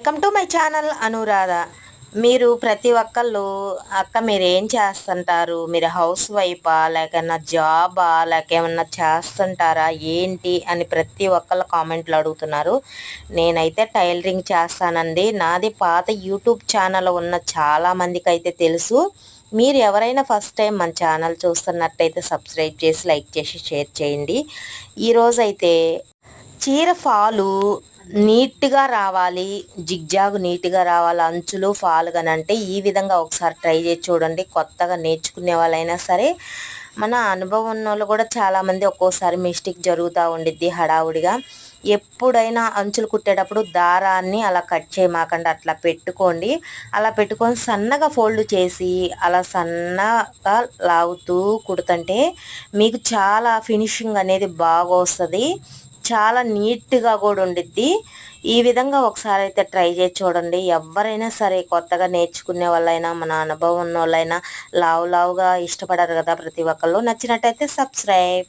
Welcome to my channel Anuradha మీరు ప్రతి ఒక్కళ్ళు అక్క మీరు ఏం చేస్తుంటారు? మీరు హౌస్ వైఫా లేకన్నా జాబా లేక ఏమన్నా చేస్తుంటారా? ఏంటి? అని ప్రతి ఒక్కళ్ళు కామెంట్లు అడుగుతున్నారు. నేనైతే టైలరింగ్ చేస్తానండి. నాది పాత యూట్యూబ్ ఛానల్ ఉన్న చాలామందికి అయితే తెలుసు. మీరు ఎవరైనా ఫస్ట్ టైం మన ఛానల్ చూస్తున్నట్టయితే సబ్స్క్రైబ్ చేసి లైక్ చేసి షేర్ చేయండి. ఈరోజైతే చీర ఫాలు నీట్గా రావాలి జిగ్జాగ్ నీట్గా రావాలి అంచులు ఫాల్ కానీ అంటే ఈ విధంగా ఒకసారి ట్రై చేసి చూడండి. కొత్తగా నేర్చుకునే వాళ్ళైనా సరే మన అనుభవం ఉన్న వాళ్ళు కూడా చాలామంది ఒక్కోసారి మిస్టేక్ జరుగుతూ ఉండిద్ది హడావుడిగా. ఎప్పుడైనా అంచులు కుట్టేటప్పుడు దారాన్ని అలా కట్ చేయమాకండి అట్లా పెట్టుకోండి. అలా పెట్టుకొని సన్నగా ఫోల్డ్ చేసి అలా సన్నగా లాగుతూ కుడుతుంటే మీకు చాలా ఫినిషింగ్ అనేది బాగా వస్తుంది చాలా నీట్గా కూడా ఉండిద్ది. ఈ విధంగా ఒకసారి అయితే ట్రై చేసి చూడండి. ఎవరైనా సరే కొత్తగా నేర్చుకునే వాళ్ళైనా మన అనుభవం ఉన్న వాళ్ళైనా లావు లావుగా ఇష్టపడారు కదా ప్రతి ఒక్కళ్ళు. నచ్చినట్టయితే సబ్స్క్రైబ్.